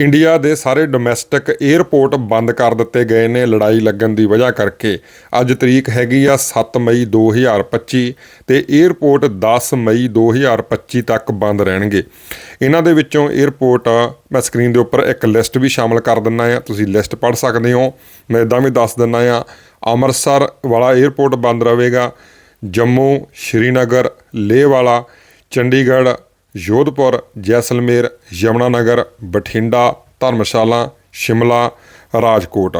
India ਦੇ ਸਾਰੇ domestic airport ਬੰਦ ਕਰ ਦਿੱਤੇ ਗਏ ਨੇ ਲੜਾਈ ਲੱਗਣ ਦੀ ਵਜ੍ਹਾ ਕਰਕੇ। ਅੱਜ ਤਰੀਕ ਹੈਗੀ ਆ 7 ਮਈ 2025 ਤੇ 에ਅਰਪੋਰਟ 10 ਮਈ 2025 ਤੱਕ ਬੰਦ ਰਹਿਣਗੇ। ਇਹਨਾਂ ਦੇ ਵਿੱਚੋਂ 에ਅਰਪੋਰਟ ਮੈਂ ਸਕਰੀਨ ਦੇ ਉੱਪਰ ਇੱਕ ਲਿਸਟ ਵੀ ਸ਼ਾਮਲ ਕਰ ਦਿੰਨਾ ਆ। ਤੁਸੀਂ ਲਿਸਟ ਪੜ੍ਹ ਸਕਦੇ ਹੋ। ਮੈਂ ਇਦਾਂ ਵੀ ਦੱਸ ਦਿੰਨਾ ਆ, ਅੰਮ੍ਰਿਤਸਰ ਵਾਲਾ 에ਅਰਪੋਰਟ ਬੰਦ ਰਹੇਗਾ, ਜੰਮੂ, ਸ਼੍ਰੀਨਗਰ, ਲੇਹ ਵਾਲਾ, ਚੰਡੀਗੜ੍ਹ ਜੋਧਪੁਰ ਜੈਸਲਮੇਰ ਯਮੁਨਾਨਗਰ ਬਠਿੰਡਾ ਧਰਮਸ਼ਾਲਾ ਸ਼ਿਮਲਾ ਰਾਜਕੋਟ।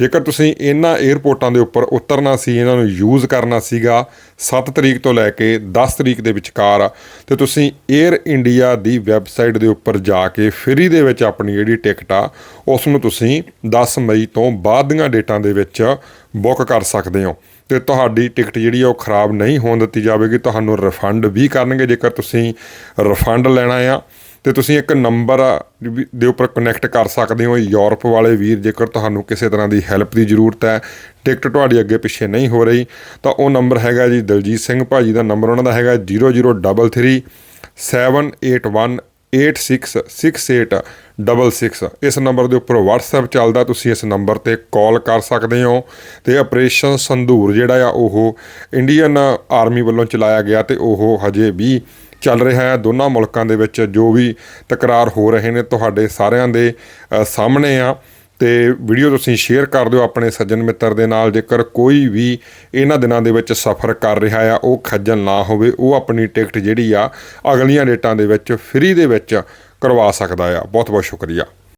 ਜੇਕਰ ਤੁਸੀਂ ਇਹਨਾਂ 에ਅਰਪੋਰਟਾਂ ਦੇ ਉੱਪਰ ਉਤਰਨਾ ਸੀ, ਇਹਨਾਂ ਨੂੰ ਯੂਜ਼ ਕਰਨਾ ਸੀਗਾ 7 ਤਰੀਕ ਤੋਂ ਲੈ ਕੇ 10 ਤਰੀਕ ਦੇ ਵਿਚਕਾਰ, ਤੇ ਤੁਸੀਂ 에ਅਰ ਇੰਡੀਆ ਦੀ ਵੈਬਸਾਈਟ ਦੇ ਉੱਪਰ ਜਾ ਕੇ ਫ੍ਰੀ ਦੇ ਵਿੱਚ ਆਪਣੀ ਜਿਹੜੀ ਟਿਕਟ ਆ ਉਸ ਨੂੰ ਤੁਸੀਂ 10 ਮਈ ਤੋਂ ਬਾਅਦ ਦੀਆਂ ਡੇਟਾਂ ਦੇ ਵਿੱਚ ਬੁੱਕ ਕਰ ਸਕਦੇ ਹੋ। ਤੇ ਤੁਹਾਡੀ ਟਿਕਟ ਜਿਹੜੀ ਆ, ਉਹ ਖਰਾਬ ਨਹੀਂ ਹੋਣ ਦਿੱਤੀ ਜਾਵੇਗੀ, ਤੁਹਾਨੂੰ ਰਿਫੰਡ ਵੀ ਕਰਨਗੇ। ਜੇਕਰ ਤੁਸੀਂ ਰਿਫੰਡ ਲੈਣਾ ਆ ਤੇ ਤੁਸੀਂ ਇੱਕ ਨੰਬਰ ਵੀ- ਦੇ ਉੱਪਰ ਕਨੈਕਟ ਕਰ ਸਕਦੇ ਹੋ ਯੂਰਪ ਵਾਲੇ ਵੀਰ, ਜੇਕਰ ਤੁਹਾਨੂੰ ਕਿਸੇ ਤਰ੍ਹਾਂ ਦੀ ਹੈਲਪ ਦੀ ਜ਼ਰੂਰਤ ਹੈ ਟਿਕਟ ਤੁਹਾਡੀ ਅੱਗੇ ਪਿੱਛੇ ਨਹੀਂ ਹੋ ਰਹੀ, ਤਾਂ ਉਹ ਨੰਬਰ ਹੈਗਾ ਜੀ ਦਲਜੀਤ ਸਿੰਘ ਭਾਜੀ ਦਾ ਨੰਬਰ, ਉਹਨਾਂ ਦਾ ਹੈਗਾ 0033 781 866866 ਇਸ ਨੰਬਰ ਦੇ ਉੱਪਰ WhatsApp ਚੱਲਦਾ, ਤੁਸੀਂ ਇਸ ਨੰਬਰ ਤੇ ਕਾਲ ਕਰ ਸਕਦੇ ਹੋ। ਤੇ ਆਪਰੇਸ਼ਨ ਸੰਧੂਰ ਜਿਹੜਾ ਆ, ਉਹ ਇੰਡੀਅਨ ਆਰਮੀ ਵੱਲੋਂ ਚਲਾਇਆ ਗਿਆ ਤੇ ਉਹ ਹਜੇ ਵੀ ਚੱਲ ਰਿਹਾ ਹੈ ਦੋਨਾਂ ਮੁਲਕਾਂ ਦੇ ਵਿੱਚ ਜੋ ਵੀ ਤਕਰਾਰ ਹੋ ਰਹੇ ਨੇ, ਤੁਹਾਡੇ ਸਾਰਿਆਂ ਦੇ ਸਾਹਮਣੇ ਆ। ਤੇ ਵੀਡੀਓ ਤੁਸੀਂ ਸ਼ੇਅਰ ਕਰ ਦਿਓ ਆਪਣੇ ਸੱਜਣ ਮਿੱਤਰ ਦੇ ਨਾਲ, ਜੇਕਰ ਕੋਈ ਵੀ ਇਹਨਾਂ ਦਿਨਾਂ ਦੇ ਵਿੱਚ ਸਫ਼ਰ ਕਰ ਰਿਹਾ ਆ, ਉਹ ਖੱਜਲ ਨਾ ਹੋਵੇ, ਉਹ ਆਪਣੀ ਟਿਕਟ ਜਿਹੜੀ ਆ ਅਗਲੀਆਂ ਡੇਟਾਂ ਦੇ ਵਿੱਚ ਫ੍ਰੀ ਦੇ ਵਿੱਚ ਕਰਵਾ ਸਕਦਾ ਆ। ਬਹੁਤ ਬਹੁਤ ਸ਼ੁਕਰੀਆ।